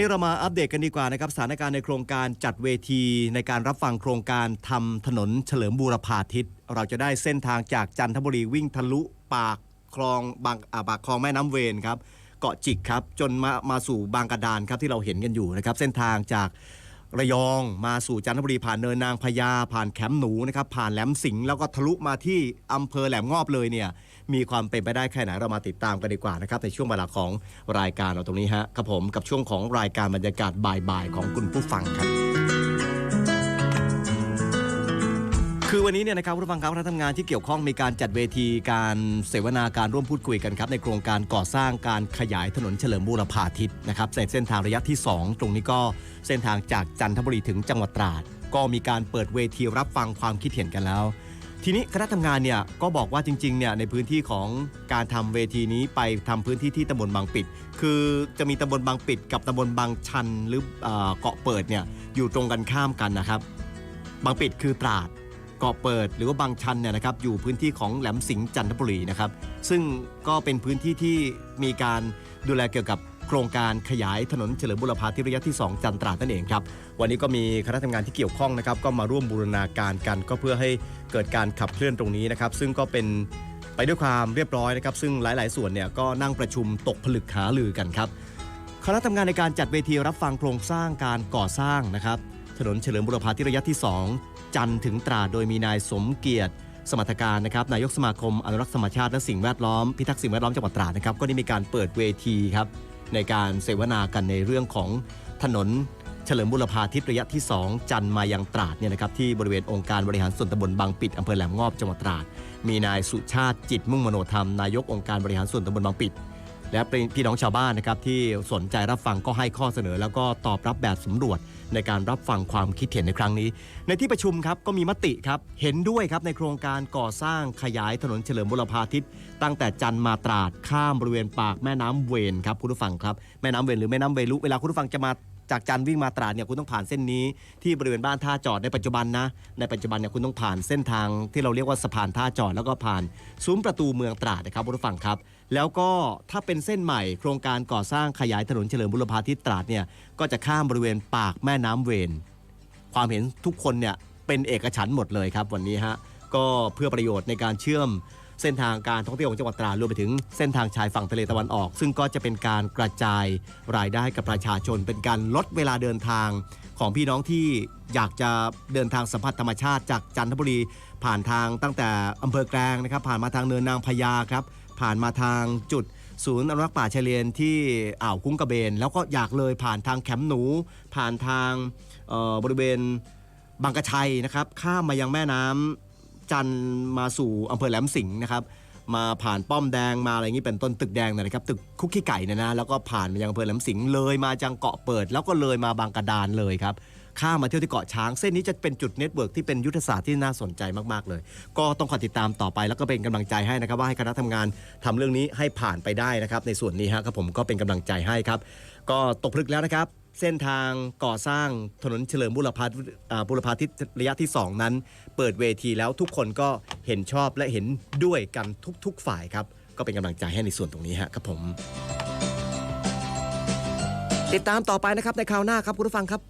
นี่เรามาอัปเดตกันดีกว่านะครับสถานการณ์ในโครงการจัดเวทีในการรับฟังโครงการทำถนนเฉลิมบูรพาทิศเราจะได้เส้นทางจากจันทบุรีวิ่งทะลุปากคลองบางปากคลองแม่น้ำเวนครับ เกาะจิกครับ จนมามาสู่บางกระดานครับที่เราเห็นกันอยู่นะครับ เส้นทางจาก ระยองมาสู่จันทบุรีผ่านเนินนางพญาผ่านแคมป์หนูนะครับผ่านแหลมสิงห์แล้วก็ทะลุมาที่อำเภอแหลมงอบเลยเนี่ยมีความเป็นไปได้แค่ไหนเรามาติดตามกันดีกว่านะครับในช่วงเวลาของรายการเราตรงนี้ฮะครับผมกับช่วงของรายการบรรยากาศบ่ายๆของคุณผู้ฟังครับ คือวันนี้เนี่ยนะครับผู้ฟังครับคณะทำงานที่เกี่ยวข้องมีการจัดเวทีการเสวนาการร่วมพูดคุยกันครับในโครงการก่อสร้างการขยายถนนเฉลิมบูรพาทิศนะครับในเส้นทางระยะที่ 2 ตรงนี้ก็เส้นทางจากจันทบุรีถึงจังหวัดตราด ก็มีการเปิดเวทีรับฟังความคิดเห็นกันแล้ว ทีนี้คณะทำงานเนี่ยก็บอกว่าจริงๆเนี่ยในพื้นที่ของการทำเวทีนี้ไปทำพื้นที่ที่ตำบลบางปิด คือจะมีตำบลบางปิดกับตำบลบางชันหรือเอ่อเกาะเปิดเนี่ยอยู่ตรงกันข้ามกันนะครับ บางปิดคือตราด เกาะเปิดหรือว่าบางชันเนี่ยนะครับอยู่พื้นที่ของแหลมสิงห์จันทบุรีนะครับซึ่งก็เป็นพื้นที่ที่มีการดูแลเกี่ยวกับโครงการขยายถนนเฉลิมบุรพาที่ระยะที่ 2 จันตราดนั่นเองครับ วันนี้ก็มีคณะทำงานที่เกี่ยวข้องนะครับ ก็มาร่วมบูรณาการกันก็เพื่อให้เกิดการขับเคลื่อนตรงนี้นะครับ ซึ่งก็เป็นไปด้วยความเรียบร้อยนะครับ ซึ่งหลาย ๆ ส่วนเนี่ยก็นั่งประชุมตกผลึกหาลือกันครับคณะทำงานในการจัดเวทีรับฟังโครงสร้างการก่อสร้างนะครับ ถนนเฉลิมบุรพาที่ระยะที่ 2 จันทร์ถึงตราดโดยมีนายสมเกียรติ สมรรถการนะครับนายกสมาคมอนุรักษ์ธรรมชาติและสิ่งแวดล้อมพิทักษ์สิ่งแวดล้อมจังหวัดตราดนะครับก็ได้มีการเปิดเวทีครับในการเสวนากันในเรื่องของถนนเฉลิมบุรพาทิศระยะที่ 2 จันทร์มายังตราดเนี่ยนะครับที่บริเวณองค์การบริหารส่วนตำบลบางปิดอำเภอแหลมงอบจังหวัดตราด มีนายสุชาติจิตมุ่งมโนธรรมนายกองค์การบริหารส่วนตำบลบางปิด และพี่น้องชาวบ้านนะครับที่สนใจรับฟังก็ให้ข้อเสนอ แล้วก็ตอบรับแบบสำรวจในการรับฟังความคิดเห็นในครั้งนี้ ในที่ประชุมครับก็มีมติครับเห็นด้วยครับในโครงการก่อสร้างขยายถนนเฉลิมบุรพาทิศตั้งแต่จันมาตราดข้ามบริเวณปากแม่น้ำเวนครับคุณผู้ฟังครับแม่น้ำเวนหรือแม่น้ำเวลุเวลาคุณผู้ฟังจะมา จากจันวิ่งมาตราดเนี่ยคุณต้องผ่านเส้นนี้ที่บริเวณบ้านท่าจอดในปัจจุบันนะ ในปัจจุบันเนี่ยคุณต้องผ่านเส้นทางที่เราเรียกว่าสะพานท่าจอดแล้วก็ผ่านซุ้มประตูเมืองตราดนะครับคุณผู้ฟังครับ แล้วก็ถ้าเป็นเส้นใหม่โครงการก่อสร้างขยายถนนเฉลิมบุรพาทิศตราดเนี่ยก็จะข้ามบริเวณปากแม่น้ำเวนความเห็นทุกคนเนี่ยเป็นเอกฉันท์หมดเลยครับวันนี้ฮะก็เพื่อประโยชน์ในการเชื่อม เส้นทางการท่องเที่ยวของจังหวัดตราดรวมไปถึงเส้นทางชายฝั่งทะเลตะวันออก ซึ่งก็จะเป็นการกระจายรายได้กับประชาชน เป็นการลดเวลาเดินทางของพี่น้องที่อยากจะเดินทางสัมผัสธรรมชาติจากจันทบุรี ผ่านทางตั้งแต่อำเภอแกลงนะครับ ผ่านมาทางเนินนางพญาครับ ผ่านมาทางจุดศูนย์อนุรักษ์ป่าชายเลนที่อ่าวคุ้งกระเบน แล้วก็อยากเลยผ่านทางแคมป์หนู ผ่านทางบริเวณบางกระชัยนะครับ ข้ามมายังแม่น้ำ จันทร์มาสู่อำเภอแหลมสิงห์นะครับมาผ่านป้อมแดงมาอะไรอย่างนี้เป็นต้นตึกแดงนะครับตึกคุกขี้ไก่เนะนะแล้วก็ผ่านมายังอำเภอแหลมสิงห์เลยมาจังเกาะเปิด แล้วก็เลยมาบางกระดานเลยครับข้ามมาเที่ยวที่เกาะช้างเส้นนี้จะเป็นจุดเน็ตเวิร์กที่เป็นยุทธศาสตร์ที่น่าสนใจมาก ๆ เลย ก็ต้องคอยติดตามต่อไปแล้วก็เป็นกำลังใจให้นะครับ ว่าให้คณะทำงานทำเรื่องนี้ให้ผ่านไปได้นะครับ ในส่วนนี้ฮะครับผมก็เป็นกำลังใจให้ครับ ก็ตกผลึกแล้วนะครับ เส้นทางก่อสร้างถนนเฉลิมบุรพาบุรพาทิศระยะที่ 2 นั้น เปิดเวทีแล้วทุกคนก็เห็นชอบและเห็นด้วยกันทุก ๆ ฝ่ายครับ ก็เป็นกำลังใจให้ในส่วนตรงนี้ฮะครับผม ติดตามต่อไปนะครับในคราวหน้าครับคุณผู้ฟังครับ